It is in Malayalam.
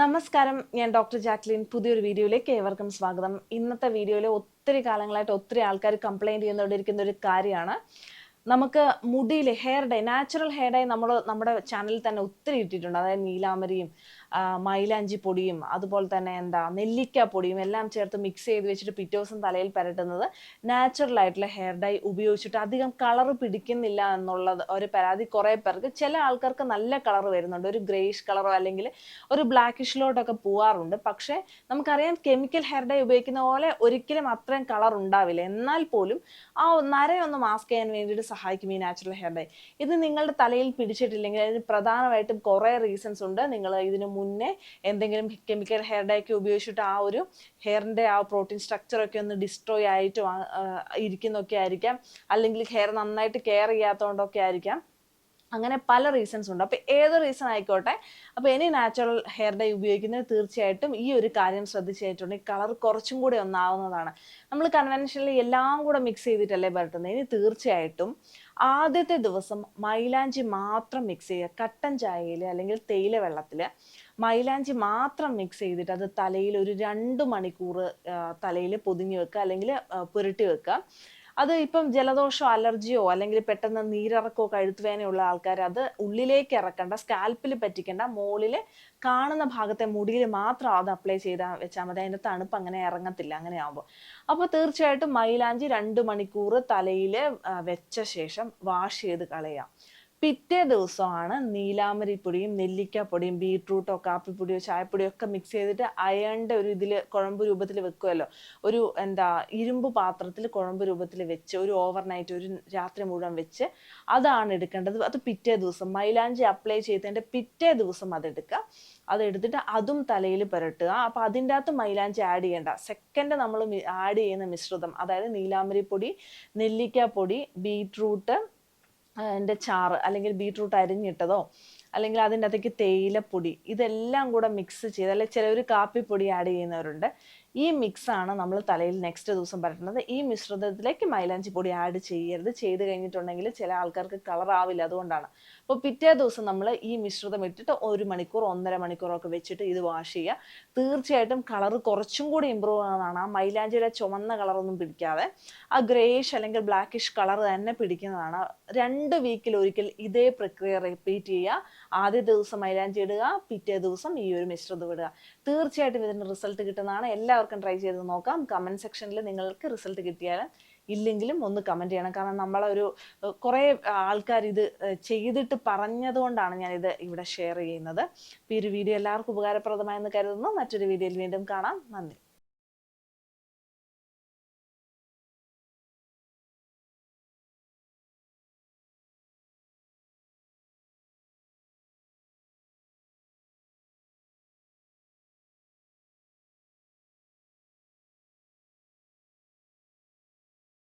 നമസ്കാരം ഞാൻ ഡോക്ടർ ജാക്ലിൻ. പുതിയൊരു വീഡിയോയിലേക്ക് ഏവർക്കും സ്വാഗതം. ഇന്നത്തെ വീഡിയോയിൽ ഒത്തിരി കാലങ്ങളായിട്ട് ഒത്തിരി ആൾക്കാർ കംപ്ലൈന്റ് ചെയ്യുന്നോണ്ടിരിക്കുന്ന ഒരു കാര്യമാണ്. നമുക്ക് മുടിയിൽ hair dye natural hair dye നമ്മൾ നമ്മുടെ ചാനലിൽ തന്നെ ഒത്തിരി ഇട്ടിട്ടുണ്ട്. അതായത് നീലാമരിയും മൈലാഞ്ചി പൊടിയും അതുപോലെ തന്നെ എന്താ നെല്ലിക്ക പൊടിയും എല്ലാം ചേർത്ത് മിക്സ് ചെയ്ത് വെച്ചിട്ട് പിറ്റേ ദിവസം തലയിൽ പരട്ടുന്നത് നാച്ചുറൽ ആയിട്ടുള്ള ഹെയർ ഡൈ ഉപയോഗിച്ചിട്ട് അധികം കളർ പിടിക്കുന്നില്ല എന്നുള്ളത് ഒരു പരാതി കുറേ പേർക്ക്. ചില ആൾക്കാർക്ക് നല്ല കളർ വരുന്നുണ്ട്. ഒരു ഗ്രേഷ് കളറോ അല്ലെങ്കിൽ ഒരു ബ്ലാക്കിഷിലോട്ടൊക്കെ പോവാറുണ്ട്. പക്ഷേ നമുക്കറിയാം കെമിക്കൽ ഹെയർ ഡൈ ഉപയോഗിക്കുന്ന പോലെ ഒരിക്കലും അത്രയും കളർ ഉണ്ടാവില്ല. എന്നാൽ പോലും ആ നരയൊന്ന് മാസ്ക് ചെയ്യാൻ വേണ്ടിയിട്ട് സഹായിക്കും ഈ നാച്ചുറൽ ഹെയർ ഡൈ ഇത് നിങ്ങളുടെ തലയിൽ പിടിച്ചിട്ടില്ലെങ്കിൽ അതിന് പ്രധാനമായിട്ടും കുറേ റീസൺസ് ഉണ്ട്. നിങ്ങൾ ഇതിന് മുന്നേ എന്തെങ്കിലും കെമിക്കൽ ഹെയർ ഡൈ ഒക്കെ ഉപയോഗിച്ചിട്ട് ആ ഒരു ഹെയറിന്റെ ആ പ്രോട്ടീൻ സ്ട്രക്ചറൊക്കെ ഒന്ന് ഡിസ്ട്രോയ് ആയിട്ട് ഇരിക്കുന്നൊക്കെ ആയിരിക്കാം. അല്ലെങ്കിൽ ഹെയർ നന്നായിട്ട് കെയർ ചെയ്യാത്തതുകൊണ്ടൊക്കെ ആയിരിക്കാം. അങ്ങനെ പല റീസൺസ് ഉണ്ട്. അപ്പോൾ ഏത് റീസൺ ആയിക്കോട്ടെ അപ്പോൾ ഇനി നാച്ചുറൽ ഹെയർ ഡൈ ഉപയോഗിക്കുന്നത് തീർച്ചയായിട്ടും ഈ ഒരു കാര്യം ശ്രദ്ധിച്ചിട്ടുണ്ടെങ്കിൽ കളർ കുറച്ചും കൂടി ഒന്നാവുന്നതാണ്. നമ്മൾ കൺവെൻഷനിൽ എല്ലാം കൂടെ മിക്സ് ചെയ്തിട്ടല്ലേ പരട്ടുന്നത് ഇനി തീർച്ചയായിട്ടും ആദ്യത്തെ ദിവസം മൈലാഞ്ചി മാത്രം മിക്സ് ചെയ്യുക. കട്ടൻ ചായയിൽ അല്ലെങ്കിൽ തേയില വെള്ളത്തിൽ മൈലാഞ്ചി മാത്രം മിക്സ് ചെയ്തിട്ട് അത് തലയിൽ ഒരു രണ്ട് മണിക്കൂർ തലയിൽ പൊതിഞ്ഞ് വെക്കുക അല്ലെങ്കിൽ പുരട്ടി വെക്കുക. അത് ഇപ്പം ജലദോഷമോ അലർജിയോ അല്ലെങ്കിൽ പെട്ടെന്ന് നീരിറക്കോ കഴുത്തുവേനയുള്ള ആൾക്കാർ അത് ഉള്ളിലേക്ക് ഇറക്കണ്ട സ്കാൽപ്പിൽ പറ്റിക്കണ്ട മുകളിൽ കാണുന്ന ഭാഗത്തെ മുടിയിൽ മാത്രം അത് അപ്ലൈ ചെയ്താൽ വെച്ചാൽ മതി. അതിന്റെ തണുപ്പ് അങ്ങനെ ഇറങ്ങത്തില്ല അങ്ങനെ ആകുമ്പോൾ അപ്പോൾ തീർച്ചയായിട്ടും മൈലാഞ്ചി രണ്ട് മണിക്കൂർ തലയിൽ വെച്ച ശേഷം വാഷ് ചെയ്ത് കളയാം. പിറ്റേ ദിവസമാണ് നീലാമരി പൊടിയും നെല്ലിക്കാപ്പൊടിയും ബീട്രൂട്ടോ കാപ്പിപ്പൊടിയോ ചായപ്പൊടിയോ ഒക്കെ മിക്സ് ചെയ്തിട്ട് അയണിന്റെ ഒരു ഇതിൽ കുഴമ്പ് രൂപത്തിൽ വെക്കുമല്ലോ ഒരു എന്താ ഇരുമ്പ് പാത്രത്തിൽ കുഴമ്പ് രൂപത്തിൽ വെച്ച് ഒരു ഓവർനൈറ്റ് ഒരു രാത്രി മുഴുവൻ വെച്ച് അതാണ് എടുക്കേണ്ടത്. അത് പിറ്റേ ദിവസം. മൈലാഞ്ചി അപ്ലൈ ചെയ്തതിന്റെ പിറ്റേ ദിവസം അതെടുക്കുക അതെടുത്തിട്ട് അതും തലയിൽ പുരട്ടുക. അപ്പം അതിന്റെ അകത്ത് മൈലാഞ്ചി ആഡ് ചെയ്യേണ്ട. സെക്കൻഡ് നമ്മൾ ആഡ് ചെയ്യുന്ന മിശ്രിതം അതായത് നീലാമരി പൊടി നെല്ലിക്ക പൊടി ബീട്രൂട്ട് അതിന്റെ ചാറ് അല്ലെങ്കിൽ ബീട്രൂട്ട് അരിഞ്ഞിട്ടതോ അല്ലെങ്കിൽ അതിന്റെ അകത്തേക്ക് തേയിലപ്പൊടി ഇതെല്ലാം കൂടെ മിക്സ് ചെയ്ത് അല്ലെങ്കിൽ ചിലവർ കാപ്പിപ്പൊടി ആഡ് ചെയ്യുന്നവരുണ്ട്. ഈ മിക്സ് ആണ് നമ്മൾ തലയിൽ നെക്സ്റ്റ് ദിവസം പരട്ടുന്നത്. ഈ മിശ്രിതത്തിലേക്ക് മൈലാഞ്ചി പൊടി ആഡ് ചെയ്യരുത്. ചെയ്ത് കഴിഞ്ഞിട്ടുണ്ടെങ്കിൽ ചില ആൾക്കാർക്ക് കളർ ആവില്ല അതുകൊണ്ടാണ്. അപ്പോൾ പിറ്റേ ദിവസം നമ്മൾ ഈ മിശ്രിതം ഇട്ടിട്ട് ഒരു മണിക്കൂർ ഒന്നര മണിക്കൂറൊക്കെ വെച്ചിട്ട് ഇത് വാഷ് ചെയ്യുക. തീർച്ചയായിട്ടും കളർ കുറച്ചും കൂടി ഇമ്പ്രൂവ് ആവുന്നതാണ്. ആ മൈലാഞ്ചിയുടെ ചുമന്ന കളറൊന്നും പിടിക്കാതെ ആ ഗ്രേഷ് അല്ലെങ്കിൽ ബ്ലാക്കിഷ് കളർ തന്നെ പിടിക്കുന്നതാണ്. രണ്ട് വീക്കിൽ ഒരിക്കൽ ഇതേ പ്രക്രിയ റിപ്പീറ്റ് ചെയ്യുക. ആദ്യ ദിവസം മൈലാഞ്ചി ഇടുക പിറ്റേ ദിവസം ഈ ഒരു മിശ്രിതം ഇടുക. തീർച്ചയായിട്ടും ഇതിന് റിസൾട്ട് കിട്ടുന്നതാണ്. എല്ലാവർക്കും ട്രൈ ചെയ്ത് നോക്കാം. കമന്റ് സെക്ഷനിൽ നിങ്ങൾക്ക് റിസൾട്ട് കിട്ടിയാൽ ഇല്ലെങ്കിലും ഒന്ന് കമന്റ് ചെയ്യണം. കാരണം നമ്മളൊരു ഒരു കുറേ ആൾക്കാർ ഇത് ചെയ്തിട്ട് പറഞ്ഞതുകൊണ്ടാണ് ഞാനിത് ഇവിടെ ഷെയർ ചെയ്യുന്നത്. അപ്പോൾ ഈ ഒരു വീഡിയോ എല്ലാവർക്കും ഉപകാരപ്രദമായെന്ന് കരുതുന്നു. മറ്റൊരു വീഡിയോയിൽ വീണ്ടും കാണാം. നന്ദി.